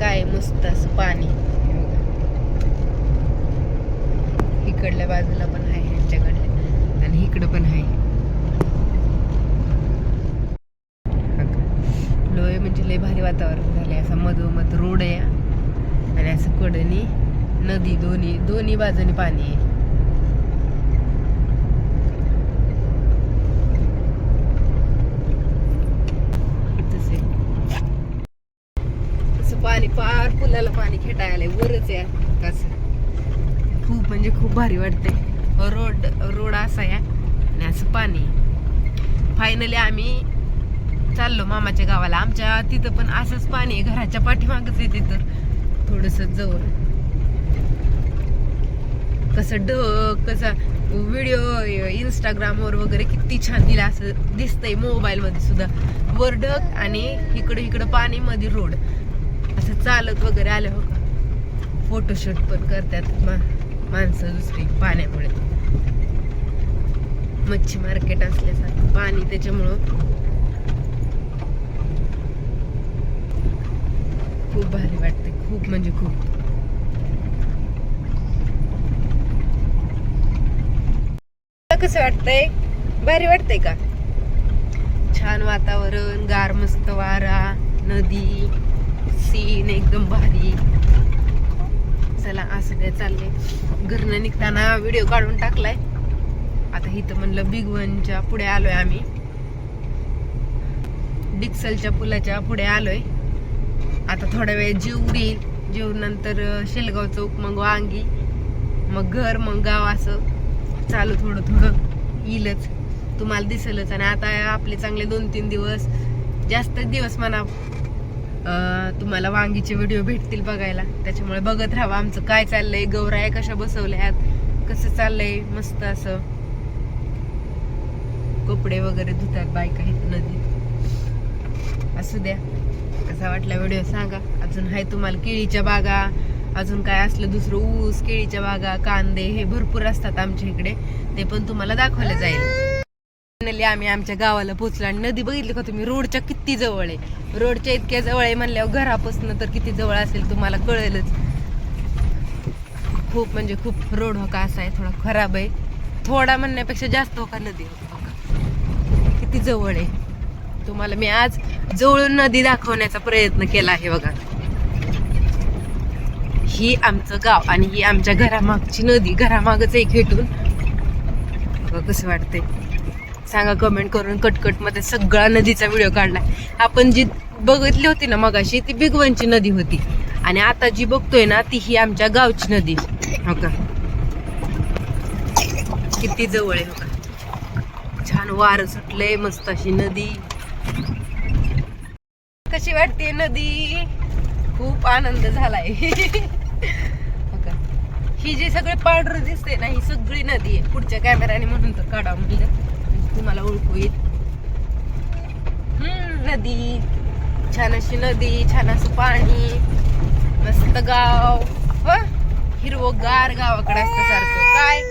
काय मस्त असं पाणी. इकडल्या बाजूला पण आहे ह्यांच्याकडल्या आणि इकडं पण आहे. हा लोय म्हणजे लय भारी वातावरण झाले असं मधोमध रोड आहे आणि असं कडनी नदी दोन्ही दोन्ही बाजूनी पाणी आहे इथंच आहे. असं पाणी पार पुलाला पाणी खेटायला आलंय वरच या कसं खूप म्हणजे खूप भारी वाटते रोड रोड असा या आणि असं पाणी फायनली आम्ही चाललो मामाच्या गावाला. आमच्या तिथं पण असंच पाणी आहे. घराच्या पाठीमागच आहे तिथं. थोडस जवळ. कसं ढग कसा व्हिडिओ इंस्टाग्रामवर वगैरे किती छान दिला असं दिसतंय मोबाईलमध्ये सुद्धा. वर ढग आणि इकडं इकडं पाणी मध्ये रोड असं चालत वगैरे आले हो. का फोटोशूट पण करतात मा- माणसं दुसरी पाण्यामुळे. मच्छी मार्केट असल्यासारखं पाणी त्याच्यामुळं. खूप भारी वाटते खूप म्हणजे खूप. कसं वाटतंय? भारी वाटतंय का? छान वातावरण गार मस्त वारा नदी. सीन एकदम भारी. चला असं काय चाललंय. घरनं निघताना व्हिडिओ काढून टाकलाय. आता इथं म्हणलं बिग वनच्या पुढे आलोय आम्ही. डिक्सलच्या पुलाच्या पुढे आलोय. आता थोडा वेळ जीव घेईल जीव नंतर शेलगाव चौक मग वांगी. मग घर मग गाव असं. चालू थोडं थोडं. येईलच. तुम्हाला दिसलच. आणि आता आपले चांगले दोन तीन दिवस. जास्त दिवस म्हणा तुम्हाला वांगीचे व्हिडिओ भेटतील बघायला. त्याच्यामुळे बघत राहा आमचं काय चाललंय गौराया कशा बसवल्यात कसं चाललंय मस्त असं. कपडे वगैरे धुतात बायका इथं नदीत. असू द्या. कसा वाटला व्हिडिओ सांगा. अजून आहे तुम्हाला केळीच्या बागा. अजून काय असलं दुसरं ऊस केळीच्या बागा कांदे हे भरपूर असतात आमच्या इकडे. ते पण तुम्हाला दाखवलं जाईल. फायनली आम्ही आमच्या गावाला पोहोचलो आणि नदी बघितली का तुम्ही? रोडच्या किती जवळ आहे. रोडच्या इतक्या जवळ आहे म्हणल्यावर घरापासून तर किती जवळ असेल तुम्हाला कळेलच. खूप म्हणजे खूप रोड होका असा आहे थोडा खराब आहे. थोडा म्हणण्यापेक्षा जास्त होका नदी होका. किती जवळ आहे. तुम्हाला मी आज जवळून नदी दाखवण्याचा प्रयत्न केला आहे बघा. ही आमचं गाव आणि ही आमच्या घरामागची नदी घरामागच एक भेटून बघा कसं वाटतंय. सांगा कमेंट करून कटकटमध्ये सगळा नदीचा व्हिडिओ काढलाय. आपण जी बघितली होती ना मगाशी ती बिगवनची नदी होती. आणि आता जी बघतोय ना ती ही आमच्या गावची नदी. हो का? किती जवळ आहे हो का? छान वार सुटलंय मस्त अशी नदी. कशी वाटते नदी? खूप आनंद झालाय. हो ही जी सगळी पांढरं दिसते ना ही सगळी नदी आहे. पुढच्या कॅमेराने म्हणून तर काढा म्हणलं. तुम्हाला ओळखू येईल हम्म, नदी. छान अशी नदी छान असं पाणी मस्त गाव. हो? हिरवगार गावाकडे असतं सारखं. काय?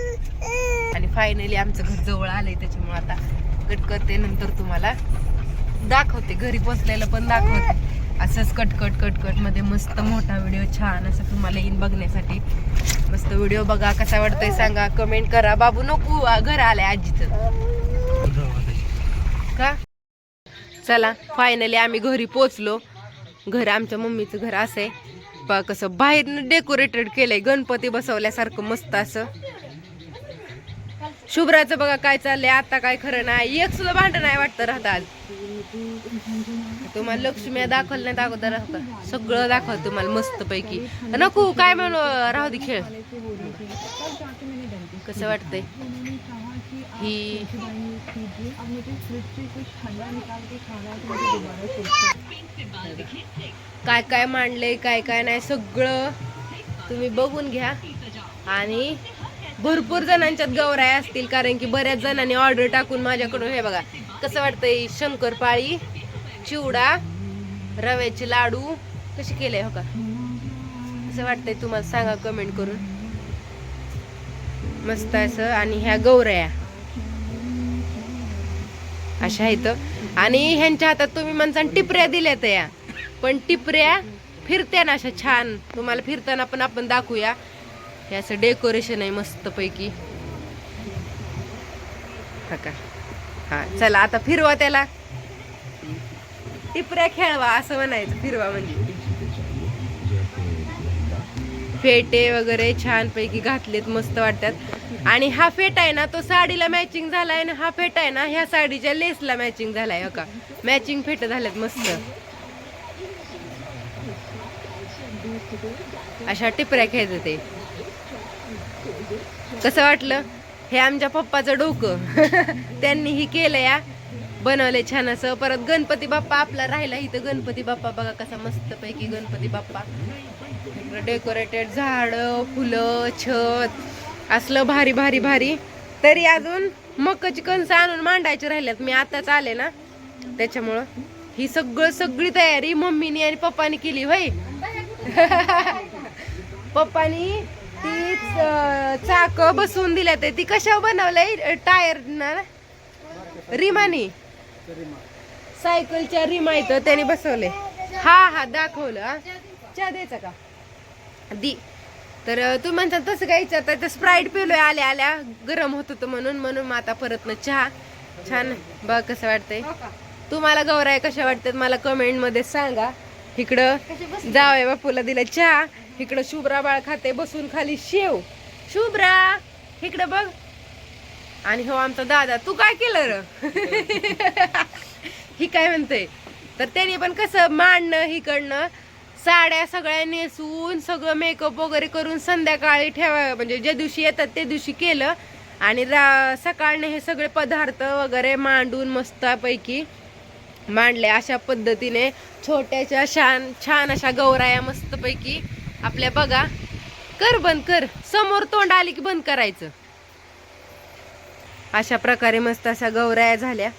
आणि फायनली आमचं घर जवळ आलंय त्याच्यामुळे आता कट करते नंतर तुम्हाला. दाखवते घरी पोचलेलं पण दाखवते. असंच कटकट कटकटमध्ये मस्त मोठा व्हिडिओ छान असं तुम्हाला येईन बघण्यासाठी. मस्त व्हिडिओ बघा कसा वाटतोय सांगा. कमेंट करा. बाबू नको. घर आलंय आजीचं. का? चला फायनली आम्ही घरी पोचलो घर आमच्या मम्मीचं घर असं आहे. पा कसं बाहेर डेकोरेटेड केलंय गणपती बसवल्यासारखं मस्त असं. शुभ्राचं बघा काय चाललंय आता काय खरं नाही. एक सुद्धा भांडण नाही वाटतं राहत आज. तुम्हाला लक्ष्मी दाखवलं नाही दाखवत राहतं सगळं दाखवलं तुम्हाला मस्त पैकी नको काय म्हणू राहू दे खेळ. कसं वाटतंय? ही काय काय मांडलंय काय काय नाही सगळं तुम्ही बघून घ्या. आणि भरपूर जणांच्यात गौराया असतील कारण की बऱ्याच जणांनी ऑर्डर टाकून माझ्याकडून हे बघा कसं वाटतंय शंकरपाळी चिवडा रव्याचे लाडू कसे केले हो का? कसं वाटतंय तुम्हाला सांगा कमेंट करून. मस्त असं आणि ह्या गौरया. अशा आहेत? आणि ह्यांच्या हातात तुम्ही म्हणता टिपऱ्या दिल्यात या. पण टिपऱ्या फिरत्या ना अशा छान. तुम्हाला फिरताना पण आपण दाखवूया. हे असं डेकोरेशन आहे मस्त पैकी हा का? हा चला आता फिरवा त्याला. टिपऱ्या खेळवा असं म्हणायचं फिरवा म्हणजे. फेटे वगैरे छान पैकी घातलेत मस्त वाटतात. आणि हा फेट आहे ना तो साडीला मॅचिंग झालाय ना हा फेट आहे ना ह्या साडीच्या लेसला मॅचिंग झालाय हो का? मॅचिंग फेट झाल्यात मस्त. अशा टिपऱ्या खेळत ते. कसं वाटलं? हे आमच्या पप्पाचं डोकं. त्यांनी ही केलं या. बनवले छान असं. परत गणपती बाप्पा आपला राहिला इथं. गणपती बाप्पा बघा कसा मस्त पैकी गणपती बाप्पा. डेकोरेटेड झाड फुलं छत. असलं भारी भारी भारी. तरी अजून मकाची कणसं आणून मांडायची राहिल्यात मी आताच आले ना. त्याच्यामुळं ही सगळं सगळी तयारी मम्मीनी आणि पप्पानी केली होय. पप्पानी ती चाक बसवून दिल्यात. ती कशावर बनवलंय? टायर ना रिमानी. सायकलच्या रिमा इथं त्याने बसवले हा हा दाखवलं चा द्यायचा का? दी. तर तू म्हणतात तसं काय विचारता तर स्प्राईट पिलोय आल्या आल्या. गरम होत होतं म्हणून म्हणून मग आता परत ना चहा. छान बघ कसं वाटतंय. तुम्हाला गौराय कशा वाटतात मला कमेंटमध्ये सांगा. इकडं जावय बापूला दिला चहा. इकडं शुभ्रा बाळ खाते बसून खाली शेव. शुभ्रा इकडं बघ. आणि हो आमचा दादा. तू काय केलं र? ही काय म्हणते तर त्याने पण कसं मांडणं हिकडनं साड्या सगळ्या नेसून सगळं मेकअप वगैरे करून संध्याकाळी ठेवा म्हणजे ज्या दिवशी येतात त्या दिवशी केलं. आणि रा सकाळने हे सगळे पदार्थ वगैरे मांडून मस्तपैकी मांडले. अशा पद्धतीने छोट्याच्या छान छान अशा गौराया मस्तपैकी आपल्या बघा. कर बंद कर. समोर तोंड आली की बंद करायचं. अशा प्रकारे मस्त अशा गौराया झाल्या.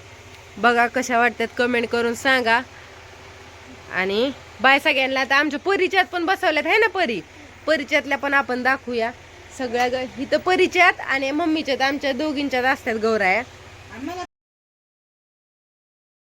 बघा कशा वाटतात कमेंट करून सांगा. आणि बाय सगळ्यांना. आता आमच्या परिचयात पण बसवल्यात आहे ना परी? परिचयातल्या पण आपण दाखवूया. सगळ्या ग इथं परिचयात आणि मम्मीच्यात आमच्या दोघींच्यात असतात गौराया.